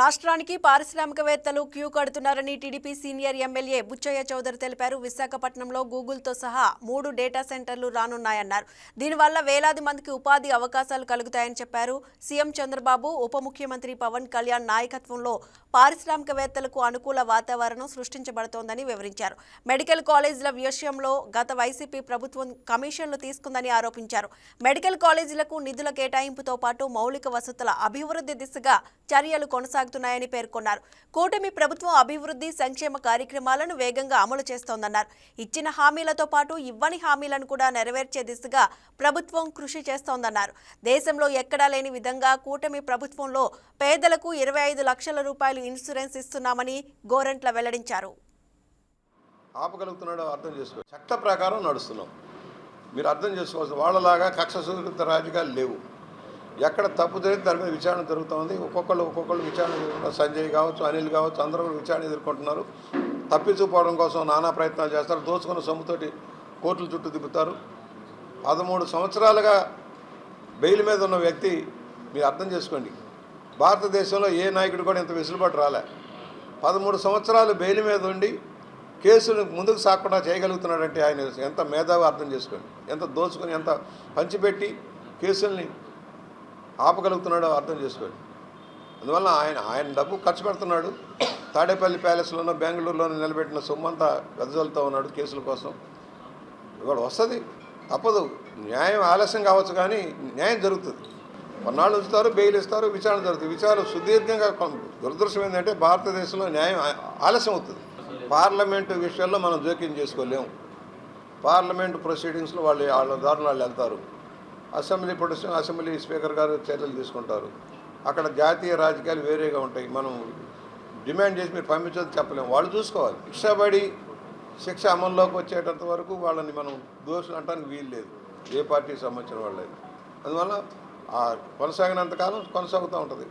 రాష్ట్రానికి పారిశ్రామికవేత్తలు queue కడుతున్నారని TDP senior MLA Butchaiah Chowdary తెలిపారు. విశాఖపట్నంలో గూగుల్తో సహా మూడు డేటా సెంటర్లు రానున్నాయన్నారు. దీనివల్ల వేలాది మందికి ఉపాధి అవకాశాలు కలుగుతాయని చెప్పారు. సీఎం చంద్రబాబు ఉప ముఖ్యమంత్రి పవన్ కళ్యాణ్ నాయకత్వంలో పారిశ్రామికవేత్తలకు అనుకూల వాతావరణం సృష్టించబడుతోందని వివరించారు. మెడికల్ కాలేజీల విషయంలో గత వైసీపీ ప్రభుత్వం కమిషన్లు తీసుకుందని ఆరోపించారు. మెడికల్ కాలేజీలకు నిధుల కేటాయింపుతో పాటు మౌలిక వసతుల అభివృద్ధి దిశగా చర్యలు కొనసాగుతున్నాయని పేర్కొన్నారు. కూటమి ప్రభుత్వం అభివృద్ధి సంక్షేమ కార్యక్రమాలను వేగంగా అమలు చేస్తోందన్నారు. ఇచ్చిన హామీలతో పాటు ఇవ్వని హామీలను కూడా నెరవేర్చే దిశగా ప్రభుత్వం కృషి చేస్తోందన్నారు. దేశంలో ఎక్కడా లేని విధంగా కూటమి ప్రభుత్వంలో పేదలకు ఇరవై ఐదు లక్షల రూపాయలు ఇన్సూరెన్స్ ఇస్తున్నామని గోరంట్ల వెల్లడించారు. ఆపగలుగుతున్నాడో అర్థం చేసుకో చట్ట ప్రకారం నడుస్తున్నాం. మీరు అర్థం చేసుకోవాల్సిన వాళ్ళలాగా కక్ష సురక్షిత రాజుగా లేవు. ఎక్కడ తప్పు జరిగితే దాని మీద విచారణ జరుగుతుంది ఒక్కొక్కళ్ళు ఒక్కొక్కళ్ళు విచారణ జరుగుతున్నారు సంజయ్ కావచ్చు అనిల్ కావచ్చు అందరూ కూడా విచారణ ఎదుర్కొంటున్నారు. తప్పించుకోవడం కోసం నానా ప్రయత్నాలు చేస్తారు. దోచుకున్న సొమ్ముతోటి కోర్టుల చుట్టూ తిప్పుతారు. పదమూడు సంవత్సరాలుగా బెయిల్ మీద ఉన్న వ్యక్తి మీరు అర్థం చేసుకోండి. భారతదేశంలో ఏ నాయకుడు కూడా ఇంత వెసులుబాటు రాలే. పదమూడు సంవత్సరాలు బెయిల్ మీద ఉండి కేసును ముందుకు సాగకుండా చేయగలుగుతున్నాడంటే ఆయన ఎంత మేధావి అర్థం చేసుకోండి. ఎంత దోచుకొని ఎంత పంచిపెట్టి కేసుల్ని ఆపగలుగుతున్నాడో అర్థం చేసుకోండి. అందువల్ల ఆయన ఆయన డబ్బు ఖర్చు పెడుతున్నాడు. తాడేపల్లి ప్యాలెస్లోనో బెంగళూరులోనో నిలబెట్టిన సొమ్మంతా వెదజల్లుతూ ఉన్నాడు కేసుల కోసం. ఇవాళ వస్తుంది తప్పదు. న్యాయం ఆలస్యం కావచ్చు కానీ న్యాయం జరుగుతుంది. కొన్నాళ్ళు ఉంచుతారు బెయిల్ ఇస్తారు విచారణ జరుగుతుంది. విచారణ సుదీర్ఘంగా కొం- దురదృష్టం ఏంటంటే భారతదేశంలో న్యాయం ఆలస్యం అవుతుంది. పార్లమెంటు విషయాల్లో మనం జోక్యం చేసుకోలేము. పార్లమెంటు ప్రొసీడింగ్స్లో వాళ్ళు వాళ్ళ దారులు వాళ్ళు వెళ్తారు. అసెంబ్లీ ప్రొడక్షన్ అసెంబ్లీ స్పీకర్ గారు చర్యలు తీసుకుంటారు. అక్కడ జాతీయ రాజకీయాలు వేరేగా ఉంటాయి. మనం డిమాండ్ చేసి మీరు పంపించదు చెప్పలేము. వాళ్ళు చూసుకోవాలి. శిక్షపడి శిక్ష అమల్లోకి వచ్చేటంత వరకు వాళ్ళని మనం దోషులు అంటానికి వీలు లేదు. ఏ పార్టీకి సంబంధించిన వాళ్ళది అందువల్ల ఆ కొనసాగినంత కాలం కొనసాగుతూ ఉంటుంది.